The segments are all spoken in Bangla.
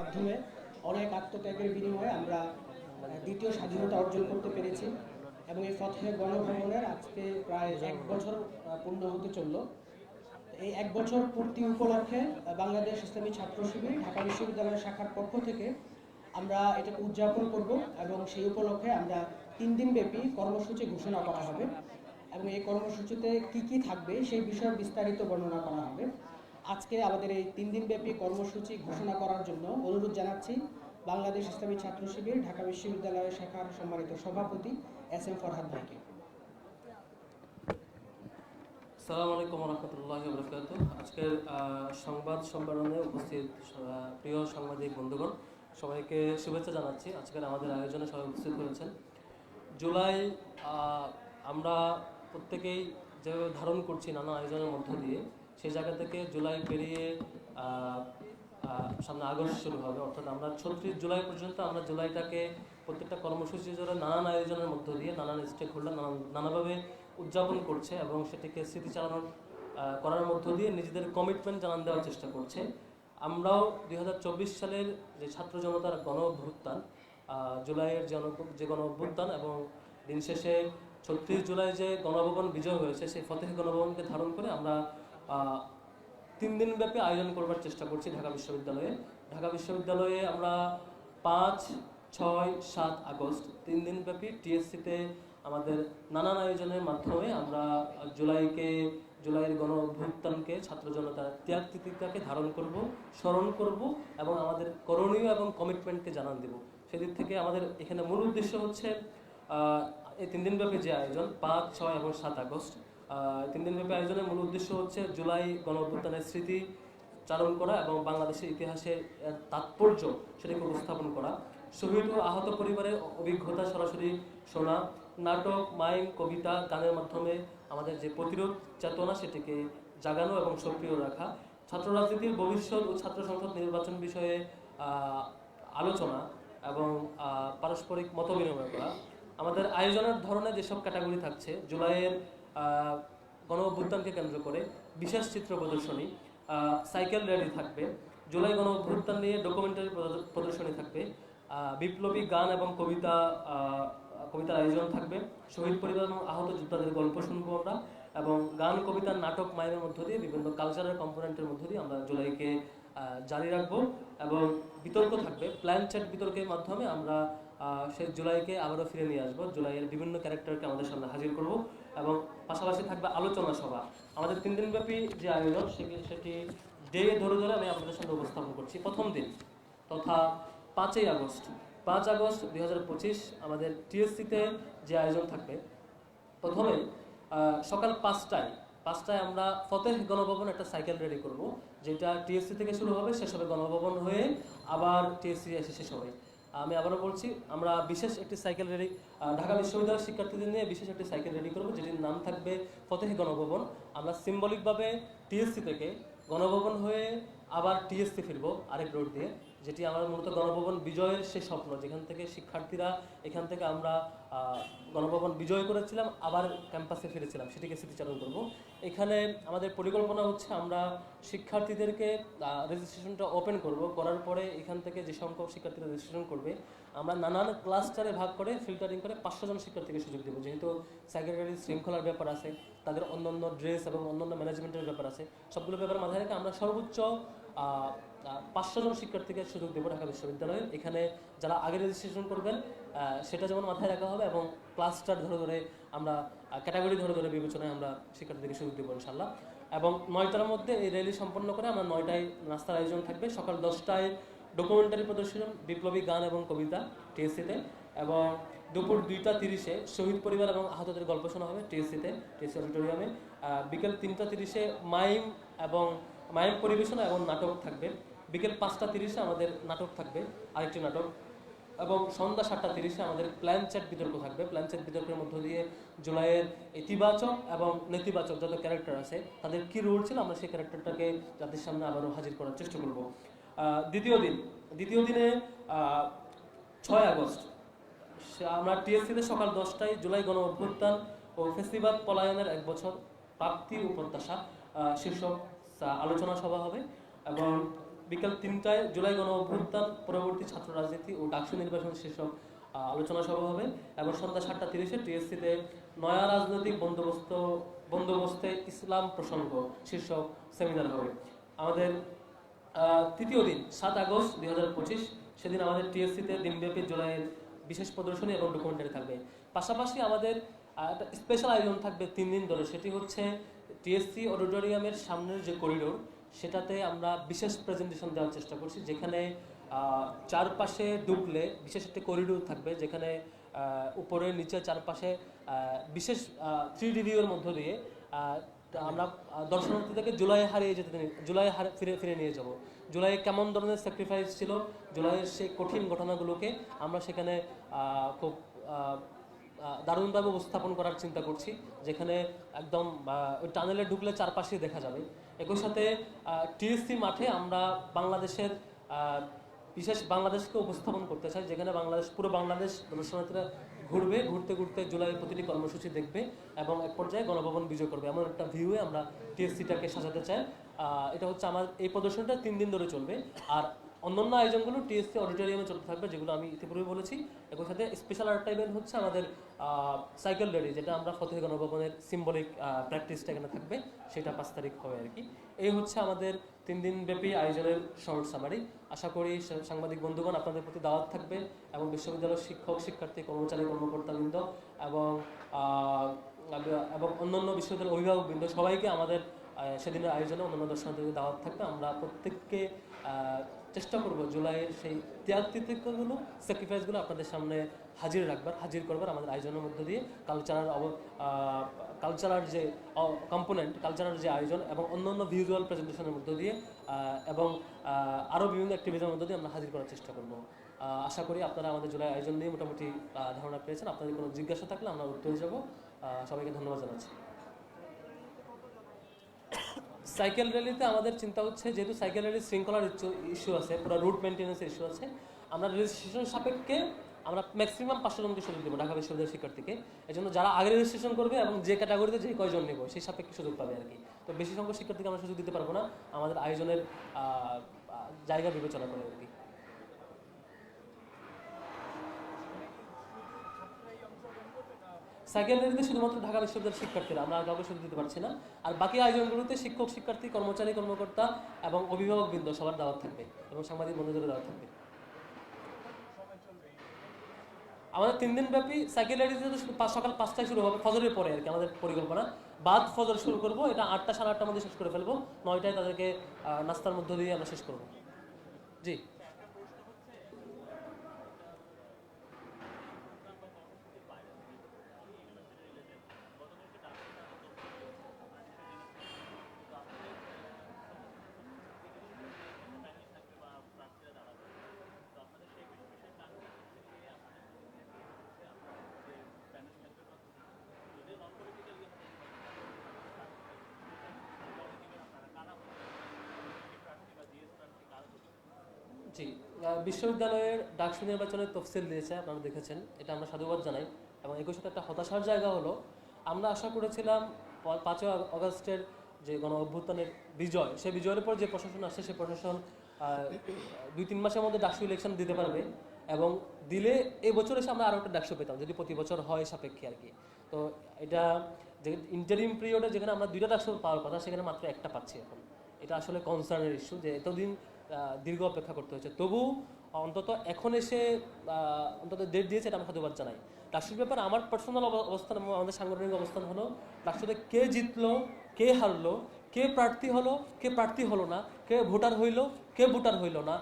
মাধ্যমে অনেক আত্মত্যাগের বিনিময়ে আমরা দ্বিতীয় স্বাধীনতা অর্জন করতে পেরেছি এবং এই ফতেহ গণভবনের আজকে প্রায় এক বছর পূর্ণ হতে চলল। এই এক বছর পূর্তি উপলক্ষে বাংলাদেশ ইসলামী ছাত্র শিবির ঢাকা বিশ্ববিদ্যালয়ের শাখার পক্ষ থেকে আমরা এটাকে উদযাপন করব এবং সেই উপলক্ষে আমরা তিন দিন ব্যাপী কর্মসূচি ঘোষণা করা হবে। এবং এই কর্মসূচিতে কি কি থাকবে সেই বিষয়ে বিস্তারিত বর্ণনা করা হবে। আজকে আমাদের এই তিন দিন ব্যাপী কর্মসূচি ঘোষণা করার জন্য অনুরোধ জানাচ্ছি বাংলাদেশ ইসলামী ছাত্র শিবির ঢাকা বিশ্ববিদ্যালয়ের শাখার সম্মানিত সভাপতি এস এম ফরহাদ ভাইকে। সালাম আলাইকুম রহমতুল্লাহ বরকাত আজকের সংবাদ সম্মেলনে উপস্থিত প্রিয় সাংবাদিক বন্ধুগণ, সবাইকে শুভেচ্ছা জানাচ্ছি। আজকের আমাদের আয়োজনে সবাই উপস্থিত হয়েছেন। জুলাই আমরা প্রত্যেকেই যেভাবে ধারণ করছি নানা আয়োজনের মধ্য দিয়ে সেই জায়গা থেকে জুলাই পেরিয়ে সামনে আগস্ট শুরু হবে। অর্থাৎ আমরা ছত্রিশ জুলাই পর্যন্ত আমরা জুলাইটাকে প্রত্যেকটা কর্মসূচি জুড়ে নানান আয়োজনের মধ্য দিয়ে, নানান স্টেক হোল্ডার নানান, নানাভাবে উদযাপন করছে এবং সেটিকে স্মৃতিচারণ করার মধ্য দিয়ে নিজেদের কমিটমেন্ট জানান দেওয়ার চেষ্টা করছে। আমরাও দুই হাজার চব্বিশ সালের যে ছাত্র জনতার গণ অভ্যুত্থান জুলাইয়ের যে যে গণ অভ্যুত্থান এবং দিন শেষে ছত্রিশ জুলাই যে গণভবন বিজয় হয়েছে, সেই ফতেহ গণভবনকে ধারণ করে আমরা তিন দিন ব্যাপী আয়োজন করবার চেষ্টা করছি ঢাকা বিশ্ববিদ্যালয়ে। ঢাকা বিশ্ববিদ্যালয়ে আমরা পাঁচ, ছয়, সাত আগস্ট, তিন দিন ব্যাপী টিএসসিতে আমাদের নানান আয়োজনের মাধ্যমে আমরা জুলাইকে, জুলাইয়ের গণ অভ্যুত্থানকে, ছাত্র জনতার ত্যাগ তিতিকাকে ধারণ করব, স্মরণ করব এবং আমাদের করণীয় এবং কমিটমেন্টকে জানান দেব। সেদিক থেকে আমাদের এখানে মূল উদ্দেশ্য হচ্ছে এই তিন দিনব্যাপী যে আয়োজন, পাঁচ, ছয় এবং সাত আগস্ট তিন দিন ব্যাপী আয়োজনের মূল উদ্দেশ্য হচ্ছে জুলাই গণ অভ্যুত্থানের স্মৃতি চালন করা এবং বাংলাদেশের ইতিহাসে এর তাৎপর্য সেটাকে উপস্থাপন করা। শহীদ ও আহত পরিবারের অভিজ্ঞতা সরাসরি শোনা। নাটক মাইম কবিতা, গানের মাধ্যমে আমাদের যে প্রতিরোধ চেতনা সেটিকে জাগানো এবং সক্রিয় রাখা। ছাত্র রাজনীতির ভবিষ্যৎ ও ছাত্র সংসদ নির্বাচন বিষয়ে আলোচনা এবং পারস্পরিক মত বিনিময় করা। আমাদের আয়োজনের ধরনে যেসব ক্যাটাগরি থাকছে, জুলাইয়ের গণ অভ্যুত্থানকে কেন্দ্র করে বিশেষ চিত্র প্রদর্শনী সাইকেল র্যালি থাকবে, জুলাই গণ অভ্যুত্থান নিয়ে ডকুমেন্টারি প্রদ- প্রদর্শনী থাকবে বিপ্লবী গান এবং কবিতা কবিতার আয়োজন থাকবে, শহীদ পরিবার এবং আহত যোদ্ধাদের গল্প শুনব আমরা, এবং গান, কবিতা, নাটক মাইনের মধ্য দিয়ে বিভিন্ন কালচারাল কম্পোনেন্টের মধ্য দিয়ে আমরা জুলাইকে জারি রাখব, এবং বিতর্ক থাকবে প্ল্যান চ্যাট বিতর্কের মাধ্যমে আমরা সেই জুলাইকে আবারও ফিরে নিয়ে আসব, জুলাইয়ের বিভিন্ন ক্যারেক্টারকে আমাদের সামনে হাজির করব। এবং পাশাপাশি থাকবে আলোচনা সভা। আমাদের তিন দিনব্যাপী যে আয়োজন, সেটি ডে ধরে ধরে আমি আপনাদের সামনে উপস্থাপন করছি। প্রথম দিন তথা পাঁচই আগস্ট। পাঁচ আগস্ট দু হাজার পঁচিশ আমাদের টিএসসিতে যে আয়োজন থাকবে, প্রথমে সকাল পাঁচটায় পাঁচটায় আমরা ফতেহ গণভবন একটা সাইকেল রেডি করব, যেটা টিএসসি থেকে শুরু হবে, শেষ হবে গণভবন হয়ে আবার টিএসসি এসে শেষ হবে। আমি আবারও বলছি, আমরা বিশেষ একটি সাইকেল রেডি ঢাকা বিশ্ববিদ্যালয়ের শিক্ষার্থীদের নিয়ে বিশেষ একটি সাইকেল রেডি করব, যেটির নাম থাকবে ফতেহ গণভবন। আমরা সিম্বলিকভাবে টিএসসি থেকে গণভবন হয়ে আবার টিএসসি ফিরবো আরেক রোড দিয়ে। যেটি আমার মূলত গণভবন বিজয়ের সে স্বপ্ন। যেখান থেকে শিক্ষার্থীরা, এখান থেকে আমরা গণভবন বিজয় করেছিলাম, আবার ক্যাম্পাসে ফিরেছিলাম, সেটিকে স্মৃতিচারণ করব। এখানে আমাদের পরিকল্পনা হচ্ছে আমরা শিক্ষার্থীদেরকে রেজিস্ট্রেশনটা ওপেন করব। করার পরে এখান থেকে যে সংখ্যক শিক্ষার্থীরা রেজিস্ট্রেশন করবে, আমরা নানান ক্লাস্টারে ভাগ করে ফিল্টারিং করে পাঁচশো জন শিক্ষার্থীকে সুযোগ দেবো। যেহেতু সেক্রেটারি শৃঙ্খলার ব্যাপার আছে, তাদের অন্যান্য ড্রেস এবং অন্যান্য ম্যানেজমেন্টের ব্যাপার আছে, সবগুলো ব্যাপার মাথায় রেখে আমরা সর্বোচ্চ পাঁচশো জন শিক্ষার্থীকে সুযোগ দেবো ঢাকা বিশ্ববিদ্যালয়ে। এখানে যারা আগে রেজিস্ট্রেশন করবেন সেটা যেমন মাথায় রাখা হবে এবং ক্লাস্টার ধরে ধরে আমরা ক্যাটাগরি ধরে ধরে বিবেচনায় আমরা শিক্ষার্থীদেরকে সুযোগ দেবো ইনশাল্লাহ এবং নয়টার মধ্যে এই র্যালি সম্পন্ন করে আমরা নয়টায় নাস্তার আয়োজন থাকবে। সকাল দশটায় ডকুমেন্টারি প্রদর্শন, বিপ্লবী গান এবং কবিতা টিএসসিতে এবং দুপুর দুইটা তিরিশে শহীদ পরিবার এবং আহতদের গল্প শোনা হবে টিএসসিতে টিএসসি অডিটোরিয়ামে বিকেল তিনটা তিরিশে মাইম এবং মাইম পরিবেশনা এবং নাটক থাকবে। বিকেল পাঁচটা তিরিশে আমাদের নাটক থাকবে, আরেকটি নাটক। এবং সন্ধ্যা সাতটা তিরিশে আমাদের প্ল্যান চ্যাট বিতর্ক থাকবে। প্ল্যান চ্যাট বিতর্কের মধ্য দিয়ে জুলাইয়ের ইতিবাচক এবং নেতিবাচক যত ক্যারেক্টার আছে, তাদের কি রোল ছিল, আমরা সেই ক্যারেক্টারটাকে জাতির সামনে আবারও হাজির করার চেষ্টা করব। দ্বিতীয় দিন। দ্বিতীয় দিনে ছয় আগস্ট আমরা টিএসসিতে সকাল দশটায় জুলাই গণ অভ্যুত্থান ও ফেস্টিভাল পলায়নের এক বছর প্রাপ্তি ও প্রত্যাশা শীর্ষক আলোচনা সভা হবে। এবং বিকাল তিনটায় জুলাই গণ অভ্যুত্থান পরবর্তী ছাত্র রাজনীতি ও ডাকসু নির্বাচন শীর্ষক আলোচনা সভা হবে এবং সন্ধ্যা সাতটা তিরিশে টিএসসিতে নয়া রাজনৈতিক বন্দোবস্ত, বন্দোবস্তে ইসলাম প্রসঙ্গ শীর্ষক সেমিনার হবে। আমাদের তৃতীয় দিন, সাত আগস্ট দুই হাজার পঁচিশ, সেদিন আমাদের টিএসসিতে দিনব্যাপী জুলাইয়ের বিশেষ প্রদর্শনী এবং ডকুমেন্টারি থাকবে। পাশাপাশি আমাদের একটা স্পেশাল আয়োজন থাকবে তিন দিন ধরে, সেটি হচ্ছে টিএসসি অডিটোরিয়ামের সামনের যে করিডোর সেটাতে আমরা বিশেষ প্রেজেন্টেশন দেওয়ার চেষ্টা করছি, যেখানে চারপাশে ঢুকলে বিশেষ একটি করিডোর থাকবে, যেখানে উপরে, নিচে, চারপাশে বিশেষ থ্রি রিভিউর মধ্য দিয়ে আমরা দর্শনার্থীদেরকে জুলাই হারিয়ে যেতে জুলাই হার, ফিরে ফিরে নিয়ে যাব। জুলাই কেমন ধরনের স্যাক্রিফাইস ছিল জুলাইয়ের সেই কঠিন ঘটনাগুলোকে আমরা সেখানে খুব দারুণভাবে উপস্থাপন করার চিন্তা করছি, যেখানে একদম টানেলে ঢুকলে চারপাশে দেখা যাবে। একই সাথে টিএসসি মাঠে আমরা বাংলাদেশের বিশেষ বাংলাদেশকে উপস্থাপন করতে চাই, যেখানে বাংলাদেশ, পুরো বাংলাদেশ দর্শনার্থীরা ঘুরবে, ঘুরতে ঘুরতে জুলাইয়ের প্রতিটি কর্মসূচি দেখবে এবং এক পর্যায়ে গণভবন বিজয় করবে। এমন একটা ভিউয়ে আমরা টিএসসিটাকে সাজাতে চাই। এটা হচ্ছে আমার, এই প্রদর্শনটা তিন দিন ধরে চলবে। আর অন্যান্য আয়োজনগুলো টিএসসি অডিটোরিয়ামে চলতে থাকবে, যেগুলো আমি ইতিপূর্বে বলেছি। একই সাথে স্পেশাল আর্ট ইভেন্ট হচ্ছে আমাদের সাইকেল রেডি যেটা আমরা ফতেহ গণভবনের সিম্বলিক প্র্যাকটিসটা এখানে থাকবে, সেটা পাঁচ তারিখ হবে আর কি। এই হচ্ছে আমাদের তিন দিন ব্যাপী আয়োজনের শর্ট সামারি আশা করি সাংবাদিক বন্ধুগণ, আপনাদের প্রতি দাওয়াত থাকবে এবং বিশ্ববিদ্যালয়ের শিক্ষক, শিক্ষার্থী, কর্মচারী, কর্মকর্তাবৃন্দ এবং এবং অন্যান্য বিশ্ববিদ্যালয়ের অভিভাবকবৃন্দ, সবাইকে আমাদের সেদিনের আয়োজনে অন্যান্য দর্শনার্থীদের দাওয়াত থাকবে। আমরা প্রত্যেককে চেষ্টা করব জুলাইয়ের সেই তিতিক্ষগুলো স্যাক্রিফাইসগুলো আপনাদের সামনে হাজির রাখবার, হাজির করবার আমাদের আয়োজনের মধ্য দিয়ে কালচারাল অব কালচারাল যে কম্পোনেন্ট কালচারাল যে আয়োজন এবং অন্যান্য ভিজুয়াল প্রেজেন্টেশনের মধ্য দিয়ে এবং আরও বিভিন্ন অ্যাক্টিভিটির মধ্য দিয়ে আমরা হাজির করার চেষ্টা করব। আশা করি আপনারা আমাদের জুলাই আয়োজন নিয়ে মোটামুটি ধারণা পেয়েছেন। আপনাদের কোনো জিজ্ঞাসা থাকলে আমরা উত্তরে যাব। সবাইকে ধন্যবাদ জানাচ্ছি। সাইকেল র্যালিতে আমাদের চিন্তা হচ্ছে, যেহেতু সাইকেল র্যালির শৃঙ্খলার ইস্যু আছে, পুরো রুট মেনটেন্সের ইস্যু আছে, আমরা রেজিস্ট্রেশন সাপেক্ষে আমরা ম্যাক্সিমাম পাঁচশো জনকে সুযোগ দেবো ঢাকা বিশ্ববিদ্যালয়ের শিক্ষার্থীকে। এই জন্য যারা আগে রেজিস্ট্রেশন করবে এবং যে ক্যাটাগরিতে যে কয়জন নেব, সেই সাপেক্ষে সুযোগ পাবে আর কি। তো বেশি সংখ্যক শিক্ষার্থীকে আমরা সুযোগ দিতে পারব না, আমাদের আয়োজনের জায়গা বিবেচনা করে আর কি। সাইকেল র্যালিতে শুধুমাত্র ঢাকা বিশ্ববিদ্যালয়ের শিক্ষার্থীরা, আমরা কাউকে সুযোগ দিতে পারছি না। আর বাকি আয়োজনগুলোতে শিক্ষক, শিক্ষার্থী, কর্মচারী, কর্মকর্তা এবং অভিভাবক বৃন্দ সবার দাওয়াত থাকবে এবং সাংবাদিক বন্ধুদের দাওয়াত থাকবে। আমাদের তিন দিন ব্যাপী সাইকেল সকাল পাঁচটায় শুরু হবে, ফজরের পরে আর কি, আমাদের পরিকল্পনা। বাদ ফজর শুরু করব, এটা আটটা, সাড়ে আটটার মধ্যে শেষ করে ফেলব। নয়টায় তাদেরকে নাস্তার মধ্য দিয়ে আমরা শেষ করব। জি। জি বিশ্ববিদ্যালয়ের ডাকসু নির্বাচনের তফসিল দিয়েছে, আপনারা দেখেছেন, এটা আমরা সাধুবাদ জানাই। এবং সাথে একটা হতাশার জায়গা হলো, আমরা আশা করেছিলাম পাঁচই অগস্টের যে গণ অভ্যুত্থানের বিজয় সেই বিজয়ের পর যে প্রশাসন আসছে সেই প্রশাসন দুই তিন মাসের মধ্যে ডাকসু ইলেকশন দিতে পারবে এবং দিলে এই বছর এসে আমরা আরও একটা ডাকসু পেতাম, যদি প্রতি বছর হয় সাপেক্ষে আর কি। তো এটা যে ইন্টারিম পিরিয়ডে যেখানে আমরা দুইটা ডাকসু পাওয়ার কথা, সেখানে মাত্র একটা পাচ্ছি এখন। এটা আসলে কনসার্নের ইস্যু যে এতদিন দীর্ঘ অপেক্ষা করতে হয়েছে। তবু অন্তত এখন এসে অন্তত ডেট দিয়েছে এটা আমি সাধুবাদ জানাই। রাষ্ট্রের ব্যাপারে আমার পার্সোনাল অবস্থান আমাদের সাংগঠনিক অবস্থান হলো ডাকসুতে কে জিতলো, কে হারলো, কে প্রার্থী হলো, কে প্রার্থী হলো না, কে ভোটার হইল, কে ভোটার হইল না,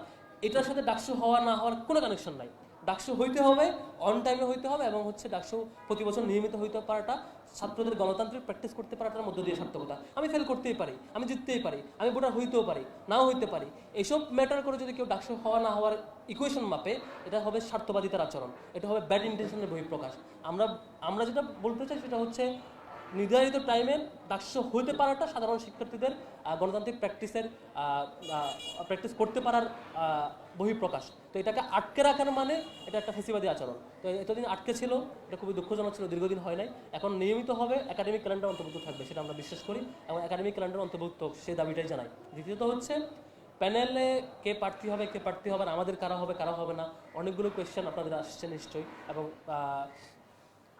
এটার সাথে ডাকসু হওয়া না হওয়ার কোনো কানেকশন নাই। ডাকসু হইতে হবে অন টাইমে হইতে হবে এবং হচ্ছে ডাকসু প্রতি বছর নিয়মিত হইতে পারাটা ছাত্রদের গণতান্ত্রিক প্র্যাকটিস করতে পারাটার মধ্য দিয়ে সার্থকতা। আমি ফেল করতেই পারি, আমি জিততেই পারি, আমি ভোটার হইতেও পারি, নাও হইতে পারি। এইসব ম্যাটার করে যদি কেউ ডাকসু হওয়া না হওয়ার ইকুয়েশন মাপে, এটা হবে স্বার্থবাদিতার আচরণ, এটা হবে ব্যাড ইন্টেনশনের বহিঃপ্রকাশ। আমরা আমরা যেটা বলতে চাই সেটা হচ্ছে নির্ধারিত টাইমে ডাকসু হইতে পারাটা সাধারণ শিক্ষার্থীদের গণতান্ত্রিক প্র্যাকটিসের প্র্যাকটিস করতে পারার বহিঃপ্রকাশ। তো এটাকে আটকে রাখার মানে এটা একটা ফেসিবাদী আচরণ। তো এতদিন আটকে ছিল এটা খুবই দুঃখজনক ছিল দীর্ঘদিন হয় নাই। এখন নিয়মিত হবে একাডেমিক ক্যালেন্ডার অন্তর্ভুক্ত থাকবে সেটা আমরা বিশ্বাস করি এবং একাডেমিক ক্যালেন্ডার অন্তর্ভুক্ত সেই দাবিটাই জানাই। দ্বিতীয়ত হচ্ছে প্যানেলে কে প্রার্থী হবে কে প্রার্থী হবে না, আমাদের কারা হবে কারা হবে না অনেকগুলো কোয়েশ্চেন আপনাদের আসছে নিশ্চয়ই এবং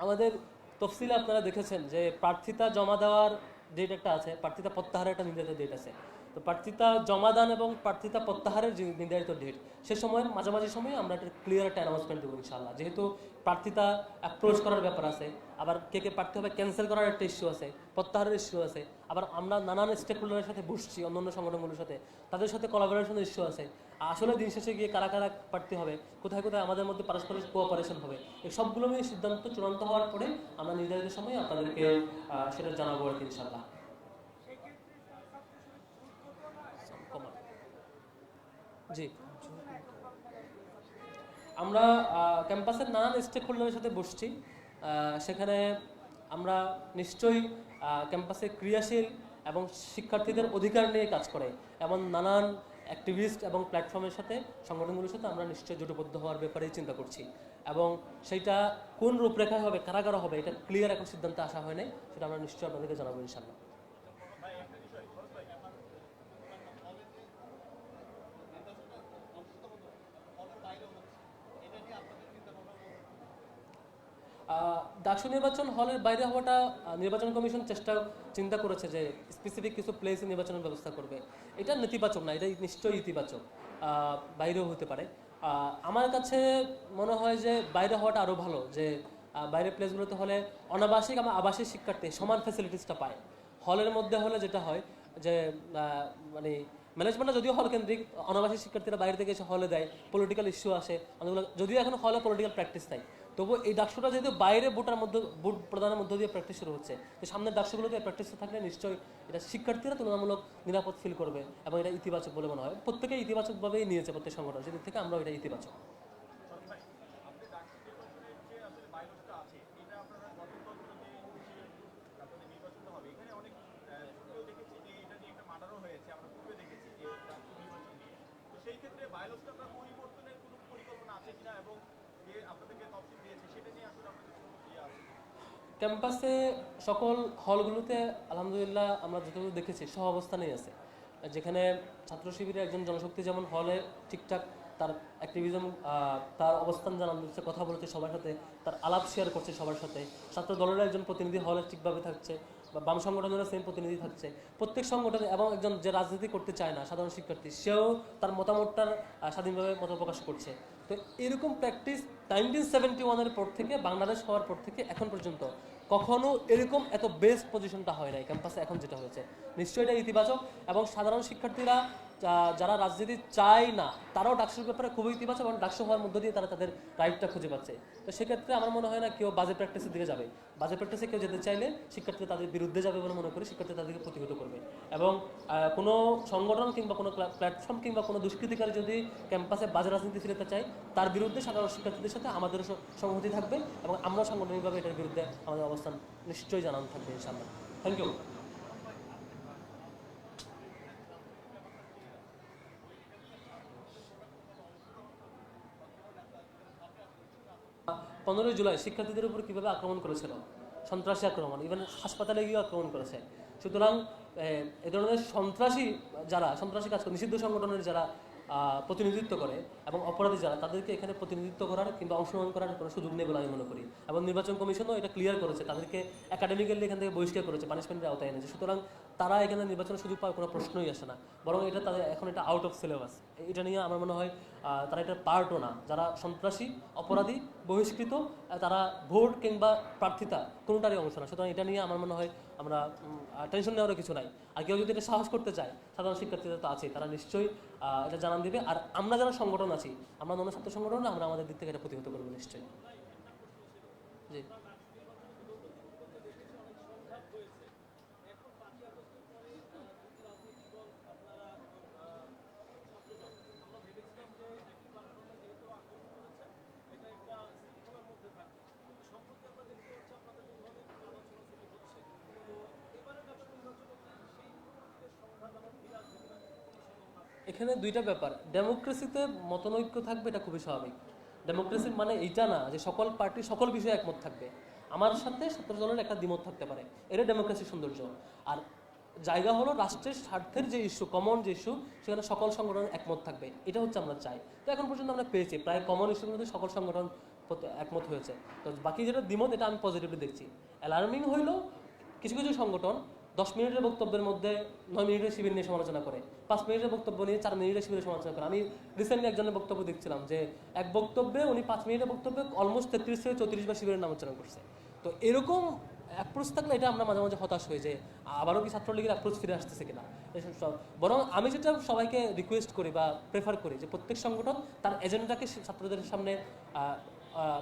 আমাদের তফসিলে আপনারা দেখেছেন যে প্রার্থিতা জমা দেওয়ার ডেট একটা আছে, প্রার্থিতা প্রত্যাহারের একটা নির্ধারিত ডেট আছে। তো প্রার্থিতা জমাদান এবং প্রার্থিতা প্রত্যাহারের যে নির্ধারিত ডেট সে সময়ের মাঝামাঝি সময়ে আমরা একটা ক্লিয়ার একটা অ্যানাউন্সমেন্ট দেবো ইনশাল্লাহ যেহেতু প্রার্থিতা অ্যাপ্রোচ করার ব্যাপার আছে, আবার কে কে প্রার্থী হবে ক্যান্সেল করার একটা ইস্যু আছে, প্রত্যাহারের ইস্যু আছে, আবার আমরা নানান স্টেক হোল্ডারের সাথে বসছি, অন্যান্য সংগঠনগুলোর সাথে, তাদের সাথে কোলাবোরেশনের ইস্যু আছে। আসলে দিন শেষে গিয়ে কারা কারা প্রার্থী হবে, কোথায় কোথায় আমাদের মধ্যে পারস্পরিক কোঅপারেশন হবে, এই সবগুলো নিয়ে সিদ্ধান্ত চূড়ান্ত হওয়ার পরে আমরা নির্ধারিত সময়ে আপনাদেরকে সেটা জানাব আর কি ইনশাল্লাহ জি। আমরা ক্যাম্পাসের নানান স্টেক হোল্ডারের সাথে বসছি। সেখানে আমরা নিশ্চয়ই ক্যাম্পাসে ক্রিয়াশীল এবং শিক্ষার্থীদের অধিকার নিয়ে কাজ করে। এমন নানান অ্যাক্টিভিস্ট এবং প্ল্যাটফর্মের সাথে, সংগঠনগুলোর সাথে আমরা নিশ্চয়ই জোটবদ্ধ হওয়ার ব্যাপারেই চিন্তা করছি। এবং সেইটা কোন রূপরেখায় হবে কারা কারা হবে, এটা ক্লিয়ার এখন সিদ্ধান্তে আসা হয় নাই সেটা আমরা নিশ্চয়ই আপনাদেরকে জানাব ইনশাল্লাহ ডাকসু নির্বাচন হলের বাইরে হওয়াটা নির্বাচন কমিশন চেষ্টা, চিন্তা করেছে যে স্পেসিফিক কিছু প্লেসে নির্বাচনের ব্যবস্থা করবে। এটা নেতিবাচক না, এটা নিশ্চয়ই ইতিবাচক বাইরেও হতে পারে। আমার কাছে মনে হয় যে বাইরে হওয়াটা আরও ভালো, যে বাইরের প্লেসগুলোতে হলে অনাবাসিক এবং আবাসিক শিক্ষার্থী সমান ফ্যাসিলিটিসটা পায়। হলের মধ্যে হলে যেটা হয় যে মানে ম্যানেজমেন্টটা যদিও হল কেন্দ্রিক, অনাবাসিক শিক্ষার্থীরা বাইরে থেকে এসে হলে দেয় পলিটিক্যাল ইস্যু আসে, অনেকগুলো যদিও এখন হলে পলিটিক্যাল প্র্যাকটিস নাই। তবু এই ডাকসুটা যেহেতু বাইরে ভোটার মধ্যে ভোট প্রদানের মধ্য দিয়ে প্র্যাকটিস শুরু হচ্ছে তো সামনের ডাকসুগুলোতে প্র্যাকটিস থাকলে নিশ্চয়ই এটা শিক্ষার্থীরা তুলনামূলক নিরাপদ ফিল করবে এবং এটা ইতিবাচক বলে মনে হয় প্রত্যেকে ইতিবাচকভাবেই নিয়েছে প্রত্যেক সংগঠন সেদিক থেকে আমরা এটা ইতিবাচক সেই ক্ষেত্রে বায়োলজিটা আপনার পরিবর্তনের কোনো পরিকল্পনা আছে কিনা এবং যে আপনাদেরকে তফসিল দিয়েছে সেটা নিয়ে আসলে আপনাদের কোনো ইয়ে আছে ক্যাম্পাসে সকল হলগুলোতে আলহামদুলিল্লাহ আমরা যতটুকু দেখেছি সহ অবস্থানেই আছে। যেখানে ছাত্র শিবিরের একজন জনশক্তি যেমন হলে ঠিকঠাক তার অ্যাক্টিভিজম তার অবস্থান জানান দিচ্ছে কথা বলছে সবার সাথে, তার আলাপ শেয়ার করছে সবার সাথে, ছাত্র দলের একজন প্রতিনিধি হলে ঠিকভাবে থাকছে বা বাম সংগঠনেরও সেম প্রতিনিধি থাকছে। প্রত্যেক সংগঠনে এবং একজন যে রাজনীতি করতে চায় না, সাধারণ শিক্ষার্থী, সেও তার মতামতটার স্বাধীনভাবে মত প্রকাশ করছে। তো এরকম প্র্যাকটিস নাইনটিন সেভেন্টি ওয়ানের পর থেকে, বাংলাদেশ হওয়ার পর থেকে এখন পর্যন্ত কখনো এরকম এত বেস্ট পজিশনটা হয় নাই ক্যাম্পাসে এখন যেটা হয়েছে। নিশ্চয়ই এটা ইতিবাচক এবং সাধারণ শিক্ষার্থীরা যারা রাজনীতি চায় না, তারাও ডাকসুর ব্যাপারে খুবই ইতিবাচক এবং ডাকসু হওয়ার মধ্য দিয়ে তারা তাদের রাইটটা খুঁজে পাচ্ছে। তো সেক্ষেত্রে আমার মনে হয় না কেউ বাজে প্র্যাকটিসের দিকে যাবে। বাজে প্র্যাকটিসে কেউ যেতে চাইলে শিক্ষার্থীরা তাদের বিরুদ্ধে যাবে বলে মনে করি শিক্ষার্থী তাদেরকে প্রতিহত করবে। এবং কোনো সংগঠন কিংবা কোনো প্ল্যাটফর্ম কিংবা কোনো দুষ্কৃতিকারী যদি ক্যাম্পাসে বাজে রাজনীতি ফিরতে চায়, তার বিরুদ্ধে সাধারণ শিক্ষার্থীদের সাথে আমাদেরও স- সংহতি থাকবে এবং আমরা সাংগঠনিকভাবে এটার বিরুদ্ধে আমাদের অবস্থান নিশ্চয়ই জানানো থাকবে ইনশাআল্লাহ। থ্যাংক ইউ পনেরোই জুলাই শিক্ষার্থীদের উপর কীভাবে আক্রমণ করেছিল? সন্ত্রাসী আক্রমণ ইভেন হাসপাতালে গিয়ে আক্রমণ করেছে। সুতরাং এ, ধরনের সন্ত্রাসী যারা সন্ত্রাসী কাজ নিষিদ্ধ সংগঠনের যারা প্রতিনিধিত্ব করে এবং অপরাধী যারা তাদেরকে এখানে প্রতিনিধিত্ব করার কিংবা অংশগ্রহণ করার কোনো সুযোগ নেই বলে আমি মনে করি। এবং নির্বাচন কমিশনও এটা ক্লিয়ার করেছে তাদেরকে একাডেমিক্যালি এখান থেকে বহিষ্কার করেছে পানিশমেন্টের আওতায় এনেছে। সুতরাং তারা এখানে নির্বাচনের সুযোগ পাওয়ার কোনো প্রশ্নই আসে না। বরং এটা তাদের এখন এটা আউট অফ সিলেবাস এটা নিয়ে আমার মনে হয় তারা এটা পার্টও না। যারা সন্ত্রাসী, অপরাধী, বহিষ্কৃত তারা ভোট কিংবা প্রার্থিতা কোনোটারই অংশ না। সুতরাং এটা নিয়ে আমার মনে হয় আমরা টেনশন নেওয়ারও কিছু নাই। আর কেউ যদি এটা সাহস করতে চায়, সাধারণ শিক্ষার্থীরা তো আছে তারা নিশ্চয়ই এটা জানান দিবে। আর আমরা যারা সংগঠন আছি, আমরা ননস্বার্থ সংগঠন আমরা আমাদের দিক থেকে এটা প্রতিহত করব নিশ্চয়ই। জি। এখানে দুইটা ব্যাপার। ডেমোক্রেসিতে মতনৈক্য থাকবে, এটা খুবই স্বাভাবিক। ডেমোক্রেসি মানে এইটা না যে সকল পার্টি সকল বিষয়ে একমত থাকবে। আমার সাথে ছাত্র দলের একটা দ্বিমত থাকতে পারে। এটা ডেমোক্রেসির সৌন্দর্য। আর জায়গা হলো রাষ্ট্রের স্বার্থের যে ইস্যু কমন যে ইস্যু সেখানে সকল সংগঠন একমত থাকবে। এটা হচ্ছে আমরা চাই। তো এখন পর্যন্ত আমরা পেয়েছি। প্রায় কমন ইস্যুগুলোতে সকল সংগঠন একমত হয়েছে। তো বাকি যেটা দ্বিমত, এটা আমি পজিটিভলি দেখছি। অ্যালার্মিং হইল কিছু কিছু সংগঠন দশ মিনিটের বক্তব্যের মধ্যে নয় মিনিটের শিবির নিয়ে সমালোচনা করে, পাঁচ মিনিটের বক্তব্য নিয়ে চার মিনিটের শিবিরের সমালোচনা করে। আমি রিসেন্টলি একজনের বক্তব্য দেখছিলাম যে, এক বক্তব্যে উনি পাঁচ মিনিটের বক্তব্যে অলমোস্ট তেত্রিশ থেকে চৌত্রিশ বার শিবিরের নাম উচ্চারণ করছে। তো এরকম অ্যাপ্রোচ থাকলে এটা আমরা মাঝে মাঝে হতাশ হয়ে যে, আবারও কি ছাত্রলীগের অ্যাপ্রোচ ফিরে আসতেছে কিনা? বরং আমি যেটা সবাইকে রিকোয়েস্ট করি বা প্রেফার করি যে, প্রত্যেক সংগঠন তার এজেন্ডাকে ছাত্রদের সামনে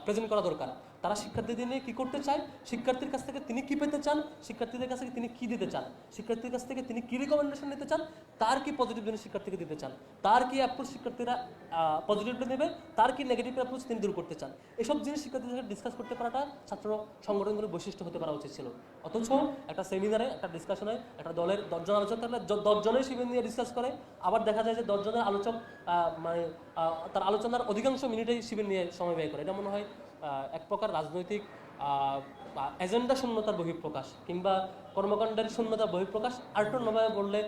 প্রেজেন্ট করা দরকার। তারা শিক্ষার্থীদের নিয়ে কী করতে চায়? শিক্ষার্থীর কাছ থেকে তিনি কি পেতে চান? শিক্ষার্থীদের কাছ থেকে তিনি কি দিতে চান? শিক্ষার্থীর কাছ থেকে তিনি কি রিকমেন্ডেশন নিতে চান? তার কি পজিটিভ জিনিস শিক্ষার্থীকে দিতে চান? তার কি অ্যাপ্রোচ শিক্ষার্থীরা পজিটিভলি নেবে? তার কি নেগেটিভ অ্যাপ্রোচ তিনি দূর করতে চান? এসব জিনিস শিক্ষার্থীদের সাথে ডিসকাস করতে পারাটা ছাত্র সংগঠনগুলোর বৈশিষ্ট্য হতে পারা উচিত ছিল। অথচ একটা সেমিনারে একটা ডিসকাশনে একটা দলের দশজন আলোচক থাকলে দশজনের শিবির নিয়ে ডিসকাস করে। আবার দেখা যায় যে দশজনের আলোচক মানে তার আলোচনার অধিকাংশ মিনিটেই শিবির নিয়ে সময় ব্যয় করে। এটা মনে হয় এক প্রকার রাজনৈতিক এজেন্ডা শূন্যতার বহিঃপ্রকাশ কিংবা কর্মকাণ্ডের শূন্যতা বহিঃপ্রকাশ আল্টনভাবে বললে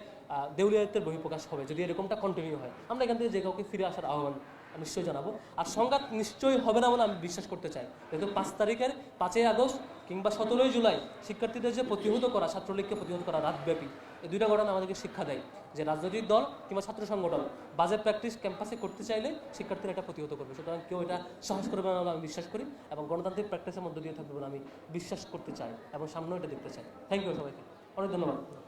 দেউলিয়াতের বহিঃপ্রকাশ হবে যদি এরকমটা কন্টিনিউ হয়। আমরা এখান থেকে যে কাউকে ফিরে আসার আহ্বান নিশ্চয়ই জানাব। আর সংঘাত নিশ্চয়ই হবে না বলে আমি বিশ্বাস করতে চাই। কিন্তু পাঁচ তারিখের পাঁচই আগস্ট কিংবা সতেরোই জুলাই শিক্ষার্থীদের যে প্রতিহত করা, ছাত্রলীগকে প্রতিহত করা রাতব্যাপী, এই দুইটা ঘটনা আমাদেরকে শিক্ষা দেয় যে রাজনৈতিক দল কিংবা ছাত্র সংগঠন বাজে প্র্যাকটিস ক্যাম্পাসে করতে চাইলে শিক্ষার্থীরা এটা প্রতিহত করবে। সুতরাং কেউ এটা সাহস করবে না বলে আমি বিশ্বাস করি এবং গণতান্ত্রিক প্র্যাকটিসের মধ্যে দিয়ে থাকবে বলে আমি বিশ্বাস করতে চাই এবং সামনেও এটা দেখতে চাই। থ্যাংক ইউ সবাইকে। অনেক ধন্যবাদ।